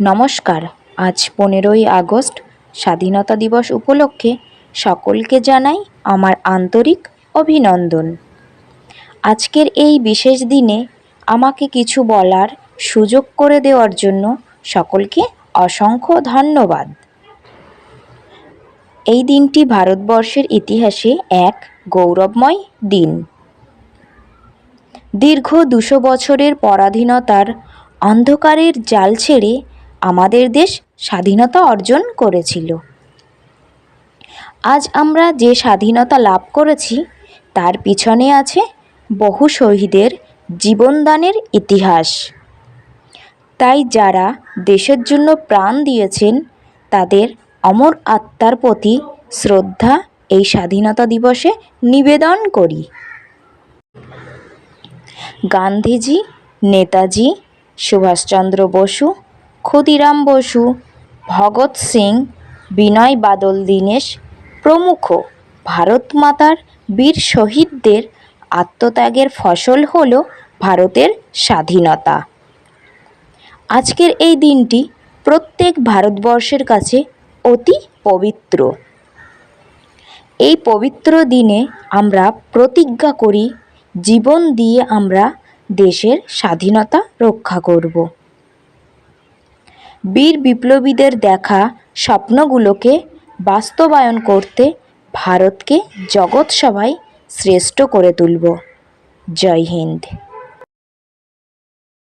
নমস্কার। আজ পনেরোই আগস্ট, স্বাধীনতা দিবস উপলক্ষে সকলকে জানাই আমার আন্তরিক অভিনন্দন। আজকের এই বিশেষ দিনে আমাকে কিছু বলার সুযোগ করে দেওয়ার জন্য সকলকে অসংখ্য ধন্যবাদ। এই দিনটি ভারতবর্ষের ইতিহাসে এক গৌরবময় দিন। দীর্ঘ দুশো বছরের পরাধীনতার অন্ধকারের জাল ছেড়ে আমাদের দেশ স্বাধীনতা অর্জন করেছিল। আজ আমরা যে স্বাধীনতা লাভ করেছি, তার পিছনে আছে বহু শহীদের জীবনদানের ইতিহাস। তাই যারা দেশের জন্য প্রাণ দিয়েছেন, তাদের অমর আত্মার প্রতি শ্রদ্ধা এই স্বাধীনতা দিবসে নিবেদন করি। গান্ধীজি, নেতাজি, সুভাষচন্দ্র বসু ক্ষুদিরাম বসু, ভগৎ সিং, বিনয় বাদল দীনেশ প্রমুখ ভারত মাতার বীর শহীদদের আত্মত্যাগের ফসল হল ভারতের স্বাধীনতা। আজকের এই দিনটি প্রত্যেক ভারতবর্ষের কাছে অতি পবিত্র। এই পবিত্র দিনে আমরা প্রতিজ্ঞা করি, জীবন দিয়ে আমরা দেশের স্বাধীনতা রক্ষা করব। বীর বিপ্লবীদের দেখা স্বপ্নগুলোকে বাস্তবায়ন করতে ভারতকে জগৎসভায় শ্রেষ্ঠ করে তুলব। জয় হিন্দ।